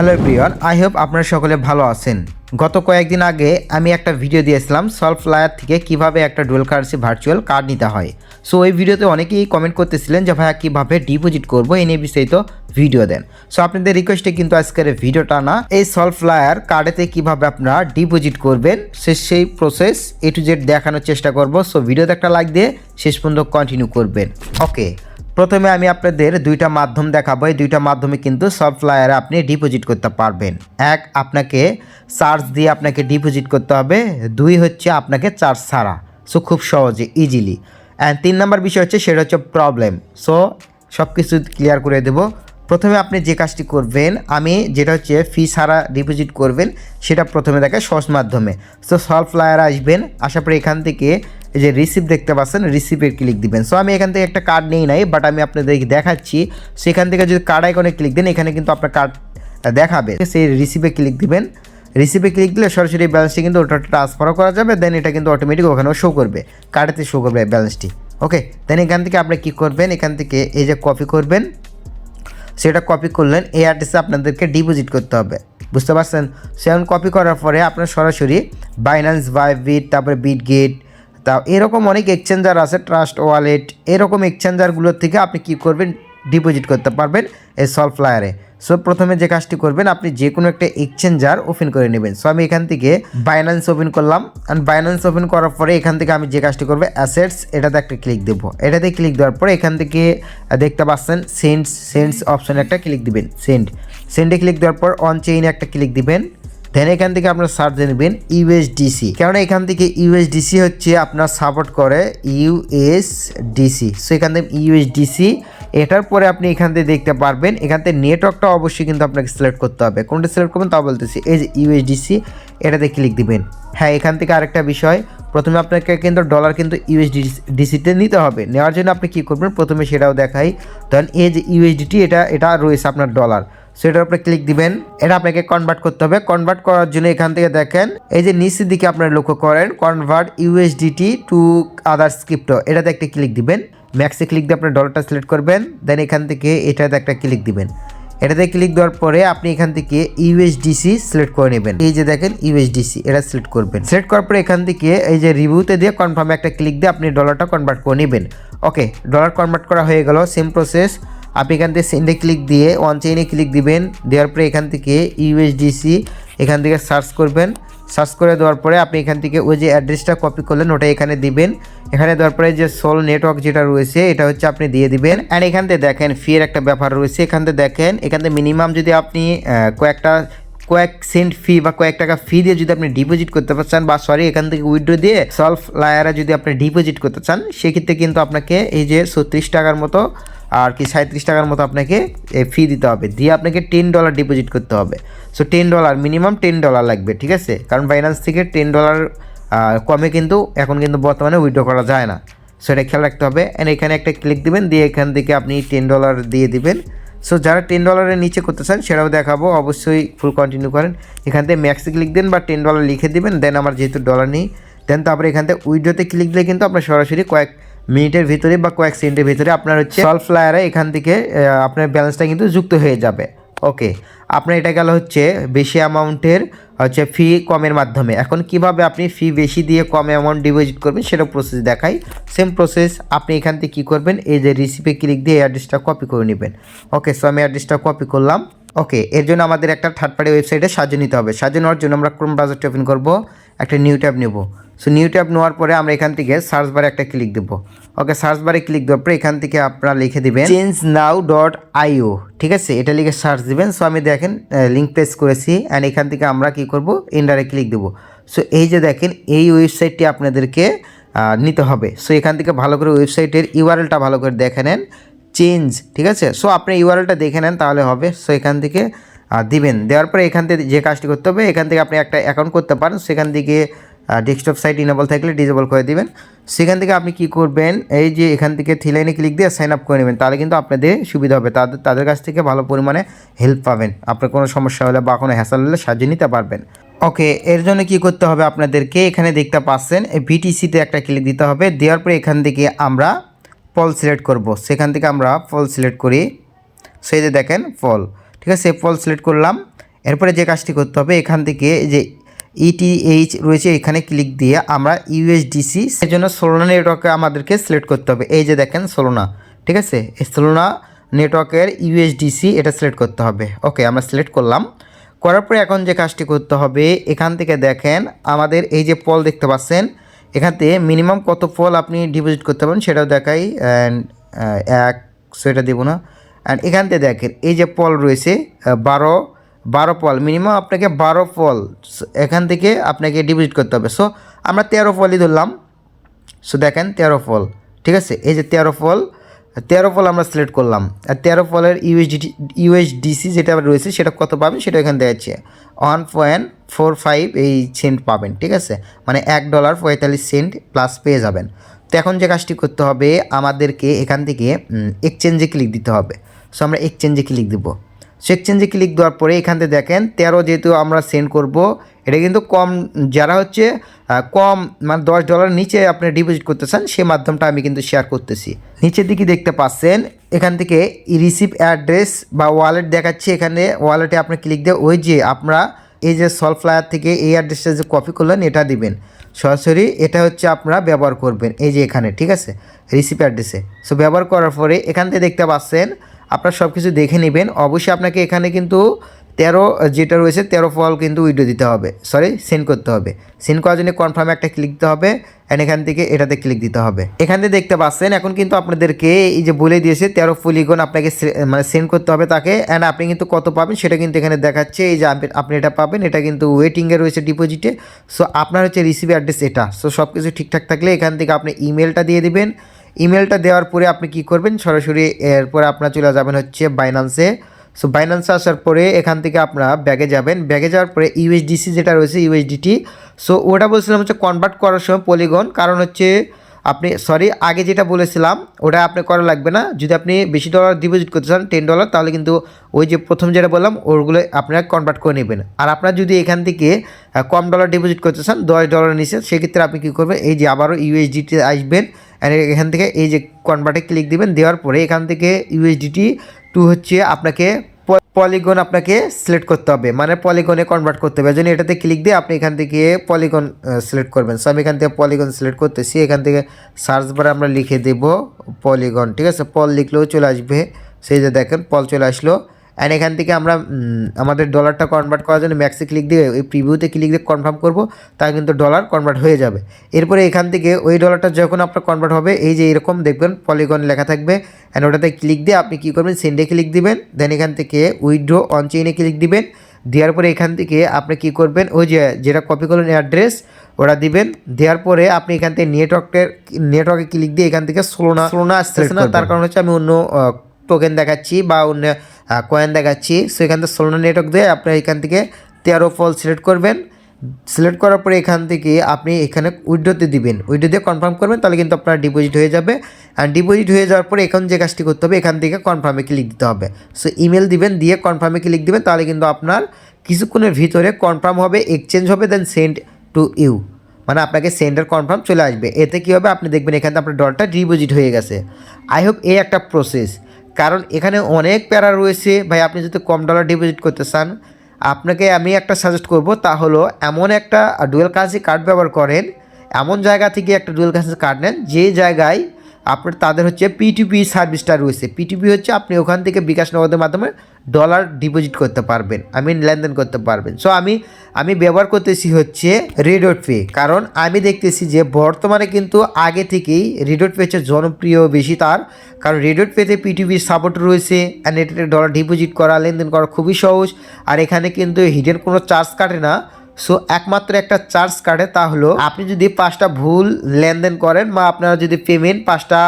Hello প্রিয়ন I hope আপনারা সকলে ভালো আছেন। গত কয়েকদিন আগে আমি একটা ভিডিও দিয়েছিলাম সলভ লায়ার থেকে কীভাবে একটা ডুয়েল কারেন্সি ভার্চুয়াল কার্ড নিতে হয়। সো ওই ভিডিওতে অনেকেই কমেন্ট করতেছিলেন যে, ভাইয়া, কীভাবে ডিপোজিট করব? এই নিয়ে বিস্তারিত ভিডিও দেন। সো আপনাদের রিকোয়েস্টে কিন্তু আজকের ভিডিওটা না, এই সলভ লায়ার কার্ডেতে কীভাবে আপনারা ডিপোজিট করবেন, সে সেই প্রসেস এ টু জেড দেখানোর চেষ্টা করব। সো ভিডিওতে একটা লাইক দিয়ে শেষ পর্যন্ত কন্টিনিউ করবেন। ওকে প্রথমে আমি আপনাদের দুইটা মাধ্যম দেখাবো। এই দুইটা মাধ্যমে কিন্তু ফ্লায়ারে আপনি ডিপোজিট করতে পারবেন। এক, আপনাকে চার্জ দিয়ে আপনাকে ডিপোজিট করতে হবে। দুই হচ্ছে আপনাকে চার্জ ছাড়া। সো খুব সহজে ইজিলি অ্যান্ড তিন নম্বর বিষয় হচ্ছে, সেটা হচ্ছে প্রবলেম সো সব কিছু ক্লিয়ার করে দেবো। প্রথমে আপনি যে কাজটি করবেন, আমি যেটা হচ্ছে ফি ছাড়া ডিপোজিট করবেন, সেটা প্রথমে দেখে সহজ মাধ্যমে। সো সলভ ফ্লায়ার আসবেন আসার পরে এখান থেকে এই যে রিসিভ দেখতে পাচ্ছেন রিসিভে ক্লিক দিবেন। সো আমি এখান থেকে একটা কার্ড নেই নাই বাট আমি আপনাদেরকে দেখাচ্ছি। সেখান থেকে যদি কার্ড আইকনে ক্লিক দেন, এখানে কিন্তু আপনার কার্ড দেখাবে। সেই রিসিপে ক্লিক দিবেন। রিসিপে ক্লিক দিলে সরাসরি ব্যালেন্সটি কিন্তু ওটা ট্রান্সফারও করা যাবে দেন এটা কিন্তু অটোমেটিক ওখানেও শো করবে। কার্ডেতে শো করবে ব্যালেন্সটি ওকে দেন এখান থেকে আপনি কী করবেন? এখান থেকে এই যে কপি করবেন। সেটা কপি করলেন, এই অ্যাড্রেসে আপনাদেরকে ডিপোজিট করতে হবে। বুঝতে পারছেন? সেখানে কপি করার পরে আপনার সরাসরি বাইন্যান্স বাইবিট তারপরে বিট গেট তা এরকম অনেক এক্সচেঞ্জার আছে ট্রাস্ট ওয়ালেট এরকম এক্সচেঞ্জারগুলোর থেকে আপনি কি করবেন? ডিপোজিট করতে পারবেন এই সলভ ফ্লায়ারে সো প্রথমে যে কাজটি করবেন, আপনি যে কোনো একটা এক্সচেঞ্জার ওপেন করে নেবেন। সো আমি এখান থেকে বাইন্যান্স ওপেন করলাম। অ্যান্ড বাইন্যান্স ওপেন করার পরে এখান থেকে আমি যে কাজটি করব অ্যাসেটস এটাতে একটা ক্লিক দেবো। এটাতে ক্লিক দেওয়ার পরে এখান থেকে দেখতে পাচ্ছেন সেন্টস সেন্টস অপশানে একটা ক্লিক দিবেন। সেন্ড সেন্ডে ক্লিক দেওয়ার পর অন চেইনে একটা ক্লিক দিবেন। দেন এখান থেকে আপনার সার্চ নেবেন ইউএসডিসি কেননা এখান থেকে ইউএসডিসি হচ্ছে আপনার সাপোর্ট করে ইউএসডিসি সো এখান থেকে ইউএসডিসি এটার পরে আপনি এখান থেকে দেখতে পারবেন, এখান থেকে নেটওয়ার্কটা অবশ্যই কিন্তু আপনাকে সিলেক্ট করতে হবে। কোনটা সিলেক্ট করবেন তা বলতেছি। এই যে ইউএসডিসি এটাতে ক্লিক দিবেন। হ্যাঁ এখান থেকে আরেকটা বিষয়, প্রথমে আপনাকে কিন্তু ডলার কিন্তু ইউএসডিসিতে নিতে হবে। নেওয়ার জন্য আপনি কী করবেন? প্রথমে সেটাও দেখাই। ধরেন এই যে ইউএসডিটি এটা এটা রয়েছে আপনার ডলার সেটার উপরে ক্লিক দিবেন। এটা আপনাকে কনভার্ট করতে হবে। কনভার্ট করার জন্য এখান থেকে দেখেন, এই যে নিচের দিকে আপনারা লক্ষ্য করেন convert USDT to other crypto এটাতে একটা ক্লিক দিবেন। ম্যাক্সে ক্লিক দিয়ে আপনার ডলারটা সিলেক্ট করবেন দেন এখান থেকে এটাতে একটা ক্লিক দিবেন। এটাতে ক্লিক দেওয়ার পরে আপনি এখান থেকে ইউএসডিসি সিলেক্ট করে নেবেন। এই যে দেখেন ইউএসডিসি এটা সিলেক্ট করবেন। সিলেক্ট করার পরে এখান থেকে এই যে রিভিউতে দিয়ে কনফার্মে একটা ক্লিক দিয়ে আপনি ডলারটা কনভার্ট করে নেবেন। ওকে ডলার কনভার্ট করা হয়ে গেল সেম প্রসেস আপনি এখান থেকে সেন্ডে ক্লিক দিয়ে ওয়ান চেইনে ক্লিক দিবেন, দেওয়ার পরে এখান থেকে ইউএসডিসি এখান থেকে সার্চ করবেন। সার্চ করে দেওয়ার পরে আপনি এখান থেকে ওই যে অ্যাড্রেসটা কপি করলেন ওটা এখানে দিবেন। এখানে দেওয়ার পরে যে সোল নেটওয়ার্ক যেটা রয়েছে, এটা হচ্ছে আপনি দিয়ে দিবেন। অ্যান্ড এখান থেকে দেখেন ফির একটা ব্যাপার রয়েছে। এখান থেকে দেখেন, এখান থেকে মিনিমাম যদি আপনি কয়েকটা, কয়েক সেন্ট ফি বা কয়েক টাকা ফি দিয়ে যদি আপনি ডিপোজিট করতে চান বা সরি এখান থেকে উইথড্র দিয়ে সলভ লায়ারে যদি আপনি ডিপোজিট করতে চান, সেক্ষেত্রে কিন্তু আপনাকে এই যে ছত্রিশ টাকার মতো আর কি সাঁত্রিশ টাকার মতো আপনাকে ফি দিতে হবে। দিয়ে আপনাকে টেন ডলার ডিপোজিট করতে হবে। So ten dollar minimum ten dollar লাগবে, ঠিক আছে? কারণ বাইন্যান্স থেকে টেন ডলার কমে কিন্তু এখন কিন্তু বর্তমানে উইথড্র করা যায় না। সো এটা খেয়াল রাখতে হবে। অ্যান্ড এখানে একটা ক্লিক দিবেন, দিয়ে এখান থেকে আপনি টেন ডলার দিয়ে দিবেন। সো যারা টেন ডলারের নিচে করতে চান, সেটাও দেখাবো। অবশ্যই ফুল কন্টিনিউ করেন। এখান থেকে ম্যাক্সে ক্লিক দেন বা টেন ডলার লিখে দিবেন। দেন আমার যেহেতু ডলার নেই দেন তারপরে এখান থেকে উইড্রোতে ক্লিক দিলে কিন্তু আপনার সরাসরি কয়েক মিনিটের ভিতরে বা কয়েক সেকেন্ডের ভিতরে আপনার হচ্ছে সলভ ফ্লায়ারে এখান থেকে আপনার ব্যালেন্সটা কিন্তু যুক্ত হয়ে যাবে। ওকে আপনার এটা গেল হচ্ছে বেশি অ্যামাউন্টের হচ্ছে ফি কমের মাধ্যমে। এখন কীভাবে আপনি ফি বেশি দিয়ে কম অ্যামাউন্ট ডিপোজিট করবেন সেটা প্রসেস দেখাই। সেম প্রসেস আপনি এখান থেকে কী করবেন? এই যে রিসিপে ক্লিক দিয়ে এই অ্যাড্রেসটা কপি করে নেবেন। ওকে সো আমি অ্যাড্রেসটা কপি করলাম। ওকে এর জন্য আমাদের একটা থার্ড পার্টি ওয়েবসাইটে সাজিয়ে নিতে হবে। সাজিয়ে নেওয়ার জন্য আমরা ক্রোম ব্রাউজারটা ওপেন করব, একটা নিউ ট্যাব নেব। সো নিউ ট্যাব নেওয়ার পরে আমরা এখান থেকে সার্চ বারে একটা ক্লিক দেবো। ওকে সার্চ বারে ক্লিক দেওয়ার পরে এখান থেকে আপনারা লিখে দিবেন চেঞ্জ নাও ডট আইও ঠিক আছে? এটা লিখে সার্চ দিবেন। সো আমি দেখেন লিঙ্ক প্রেস করেছি অ্যান্ড এখান থেকে আমরা কি করব? এন্ডারে ক্লিক দেবো। সো এই যে দেখেন, এই ওয়েবসাইটটি আপনাদেরকে নিতে হবে। সো এখান থেকে ভালো করে ওয়েবসাইটের ইউআরএলটা ভালো করে দেখে নেন। চেঞ্জ ঠিক আছে? সো আপনি ইউআরএলটা দেখে নেন, তাহলে হবে। সো এখান থেকে দিবেন। দেওয়ার পরে এখান থেকে যে কাজটি করতে হবে, এখান থেকে আপনি একটা অ্যাকাউন্ট করতে পারেন। সেখান থেকে ডেস্কটপ সাইট ইনেবল থাকলে ডিজেবল করে দিবেন। সেখান থেকে আপনি কি করবেন, এই যে এখান থেকে থ্রি লাইনে ক্লিক দিয়ে সাইন আপ করে নেবেন, তাহলে কিন্তু আপনাদের সুবিধা হবে। তাদের তাদের কাছ থেকে ভালো পরিমাণে হেল্প পাবেন। আপনার কোনো সমস্যা হলে বা কোনো হ্যাসাল হলে সাহায্য নিতে পারবেন। ওকে এর জন্য কি করতে হবে আপনাদেরকে? এখানে দেখতে পাচ্ছেন ভিটিসিতে একটা ক্লিক দিতে হবে। দেওয়ার পরে এখান থেকে আমরা ফল সিলেক্ট করব। সেখান থেকে আমরা ফল সিলেক্ট করি। সেই যে দেখেন ফল, ঠিক আছে? ফল সিলেক্ট করলাম। এরপরে যে কাজটি করতে হবে, এখান থেকে যে ইটিএইচ রয়েছে, এখানে ক্লিক দিয়ে আমরা ইউএসডিসি এর জন্য সোলোনা নেটওয়ার্কে আমাদেরকে সিলেক্ট করতে হবে। এই যে দেখেন সোলোনা ঠিক আছে? এই সোলোনা নেটওয়ার্কের ইউএসডিসি এটা সিলেক্ট করতে হবে। ওকে, আমরা সিলেক্ট করলাম। করার পরে এখন যে কাজটি করতে হবে, এখান থেকে দেখেন আমাদের এই যে পল দেখতে পাচ্ছেন এখান থেকে মিনিমাম কত ফল আপনি ডিপোজিট করতে পারেন সেটাও দেখাই অ্যান্ড এক, সেটা দেবো না। অ্যান্ড এখানতে দেখেন, এই যে পল রয়েছে বারো বারো ফল মিনিমাম আপনাকে বারো ফল এখান থেকে আপনাকে ডিপোজিট করতে হবে। সো আমরা তেরো ফলই ধরলাম। সো দেখেন তেরো ফল, ঠিক আছে? এই যে তেরো ফল তেরো ফল আমরা সিলেক্ট করলাম। আর তেরো ফলের ইউএসডি ইউএসডিসি যেটা রয়েছে, সেটা কত পাবেন? সেটা এখানে দেখাচ্ছে ওয়ান পয়েন্ট ফোর ফাইভ এই সেন্ট পাবেন, ঠিক আছে? মানে এক ডলার পঁয়তাল্লিশ সেন্ট প্লাস পেয়ে যাবেন। তো এখন যে কাজটি করতে হবে, আমাদেরকে এখান থেকে এক্সচেঞ্জে ক্লিক দিতে হবে। সো আমরা এক্সচেঞ্জে ক্লিক দেবো। সো এক্সচেঞ্জে ক্লিক দেওয়ার পরে এখান থেকে দেখেন তেরো যেহেতু আমরা সেন্ড করব, এটা কিন্তু কম, যারা হচ্ছে কম মানে দশ ডলার নিচে আপনি ডিপোজিট করতে চান সেই মাধ্যমটা আমি কিন্তু শেয়ার করতেছি। নিচের দিকে দেখতে পাচ্ছেন, এখান থেকে রিসিভ অ্যাড্রেস বা ওয়ালেট দেখাচ্ছে, এখানে ওয়ালেটে আপনি ক্লিক দিয়ে ওই যে আপনারা এই যে সলফ্লায়ার থেকে এই অ্যাড্রেসটা যে কপি করলেন, এটা দিবেন। সরাসরি এটা হচ্ছে আপনারা ব্যবহার করবেন, এই যে এখানে, ঠিক আছে? রিসিভ অ্যাড্রেসে সো ব্যবহার করার পরে এখান থেকে দেখতে পাচ্ছেন আপনারা সব কিছু দেখে নেবেন। অবশ্যই আপনাকে এখানে কিন্তু তেরো যেটা রয়েছে, তেরো ফল কিন্তু উইডো দিতে হবে। সরি সেন্ড করতে হবে। সেন্ড করার জন্য কনফার্মে একটা ক্লিক দিতে হবে অ্যান্ড এখান থেকে এটাতে ক্লিক দিতে হবে। এখান থেকে দেখতে পাচ্ছেন, এখন কিন্তু আপনাদেরকে এই যে বলে দিয়েছে, তেরো ফুলিগন আপনাকে মানে সেন্ড করতে হবে তাকে অ্যান্ড আপনি কিন্তু কত পাবেন সেটা কিন্তু এখানে দেখাচ্ছে। এই যে আপনি এটা পাবেন, এটা কিন্তু ওয়েটিংয়ে রয়েছে ডিপোজিটে সো আপনার হচ্ছে রিসিভ অ্যাড্রেস এটা। সো সব কিছু ঠিকঠাক থাকলে এখান থেকে আপনি ইমেলটা দিয়ে দিবেন। ইমেলটা দেওয়ার পরে আপনি কি করবেন? সরাসরি এরপরে আপনার চলে যাবেন হচ্ছে বাইন্যান্সে সো বাইন্যান্সে আসার পরে এখান থেকে আপনারা ব্যাগে যাবেন। ব্যাগে যাওয়ার পরে ইউএসডিসি যেটা রয়েছে ইউএসডিটি সো ওটা বলছিলাম হচ্ছে কনভার্ট করার সময় পলিগন কারণ হচ্ছে আপনি সরি আগে যেটা বলেছিলাম, ওটা আপনি করা লাগবে না। যদি আপনি বেশি ডলার ডিপোজিট করতে চান টেন ডলার তাহলে কিন্তু ওই যে প্রথম যেটা বললাম, ওগুলো আপনারা কনভার্ট করে নেবেন। আর আপনার যদি এখান থেকে কম ডলার ডিপোজিট করতে চান, দশ ডলার নিচে, সেক্ষেত্রে আপনি কী করবেন? এই যে আবারও ইউএসডিটি আসবেন। এখান থেকে এই যে কনভার্টে ক্লিক দিবেন, দেওয়ার পরে এখান থেকে ইউএসডিটি টু হচ্ছে আপনাকে পলিগন আপনাকে সিলেক্ট করতে হবে। মানে পলিগনে কনভার্ট করতে হবে। জন্য এটাতে ক্লিক দিয়ে আপনি এখান থেকে পলিগন সিলেক্ট করবেন। সো আমি এখান থেকে পলিগন সিলেক্ট করতেছি। এখান থেকে সার্চ বারে আমরা লিখে দেব পলিগন ঠিক আছে? পল লিখলেও চলে আসবে। সেই যে দেখেন, পল চলে আসলো। অ্যান্ড এখান থেকে আমরা আমাদের ডলারটা কনভার্ট করার জন্য ম্যাক্সে ক্লিক দিয়ে ওই প্রিভিউতে ক্লিক দিয়ে কনফার্ম করব তা কিন্তু ডলার কনভার্ট হয়ে যাবে। এরপরে এখান থেকে ওই ডলারটা যখন আপনার কনভার্ট হবে এই যে এরকম দেখবেন পলিগন লেখা থাকবে অ্যান্ড ওটাতে ক্লিক দিয়ে আপনি কী করবেন সেন্ডে ক্লিক দিবেন দেন এখান থেকে উইড্রো অন চেইনে ক্লিক দিবেন দেওয়ার পরে এখান থেকে আপনি কি করবেন ওই যে যেটা কপি করলেন অ্যাড্রেস ওরা দিবেন দেওয়ার পরে আপনি এখান থেকে নেটওয়ার্কের নেটওয়ার্কে ক্লিক দিয়ে এখান থেকে স্লোনা স্লোনা আসতেছে না তার কারণ হচ্ছে আমি অন্য টোকেন দেখাচ্ছি বা অন্য কয়েন দেখাচ্ছি। সো এখান থেকে সোলোনা নেটওয়ার্ক দিয়ে আপনি এখান থেকে তেরো ফল সিলেক্ট করবেন। সিলেক্ট করার পরে এখান থেকে আপনি এখানে উইড্রোতে দিবেন। উইড্রো দিয়ে কনফার্ম করবেন, তাহলে কিন্তু আপনার ডিপোজিট হয়ে যাবে। আর ডিপোজিট হয়ে যাওয়ার পরে এখন যে কাজটি করতে হবে, এখান থেকে কনফার্মে ক্লিক দিতে হবে। সো ইমেল দিবেন, দিয়ে কনফার্মে ক্লিক দিবেন, তাহলে কিন্তু আপনার কিছুক্ষণের ভিতরে কনফার্ম হবে এক্সচেঞ্জ হবে দেন সেন্ড টু ইউ মানে আপনাকে সেন্ডার কনফার্ম চলে আসবে। এতে কী হবে? আপনি দেখবেন এখানে আপনার ডলটা ডিপোজিট হয়ে গেছে। আই হোপ এই একটা প্রসেস কারণ এখানে অনেক প্যারা রয়েছে। ভাই, আপনি যদি কম ডলার ডিপোজিট করতে চান, আপনাকে আমি একটা সাজেস্ট করব। তা হলো, এমন একটা ডুয়েল কারেন্সি কার্ড ব্যবহার করেন, এমন জায়গা থেকে একটা ডুয়েল কারেন্সি কার্ড নেন, যে জায়গায় আপনার তাদের হচ্ছে পিটিপি সার্ভিসটা রয়েছে। পিটিপি হচ্ছে আপনি ওখান থেকে বিকাশ নগদের মাধ্যমে ডলার ডিপোজিট করতে পারবেন। আই মিন লেনদেন করতে পারবেন। সো আমি আমি ব্যবহার করতেছি হচ্ছে রেডট পে কারণ আমি দেখতেছি যে বর্তমানে কিন্তু আগে থেকেই রেডট পে হচ্ছে জনপ্রিয় বেশি তার। কারণ রেডট পেতে পিটিভি সাপোর্ট রয়েছে অ্যান্ড ডলার ডিপোজিট করা, লেনদেন করা খুবই সহজ। আর এখানে কিন্তু হিডেন কোনো চার্জ কাটে না। সো একমাত্র একটা চার্জ কাটে তা হলো, আপনি যদি পাঁচটা ভুল লেনদেন করেন বা আপনারা যদি পেমেন্ট পাঁচটা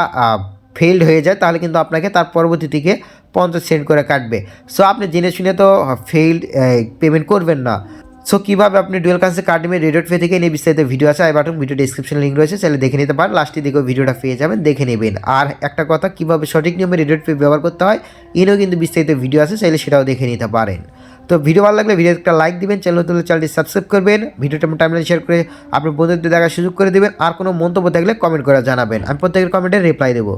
ফেলড হয়ে যায়, তাহলে কিন্তু আপনাকে তার পরবর্তী থেকে পঞ্চাশ সেন্ট করে কাটবে। সো আপনি জেনে শুনে তো ফেইল্ড পেমেন্ট করবেন না। সো কীভাবে আপনি dual currency card Redot Pay থেকে নিয়ে বিস্তারিত ভিডিও আছে I button video description link রয়েছে, চাইলে দেখে নিতে পারেন। লাস্টে দিকেও ভিডিওটা পেয়ে যাবেন, দেখে নেবেন। আর একটা কথা, কীভাবে সঠিক নিয়মে রেডট পে ব্যবহার করতে হয় এনেও কিন্তু বিস্তারিত ভিডিও আছে, চাইলে সেটাও দেখে নিতে পারেন। তো ভিডিও ভালো লাগলে ভিডিও একটা লাইক দিবেন চ্যানেল তুলে চ্যানেলটি সাবস্ক্রাইব করবেন, ভিডিওটা টাইমলাইন শেয়ার করে আপনার বন্ধুদের দেখার সুযোগ করে দেবেন, আর কোনো মন্তব্য থাকলে কমেন্ট করে জানাবেন। আমি প্রত্যেকের কমেন্টে রিপ্লাই দেবো।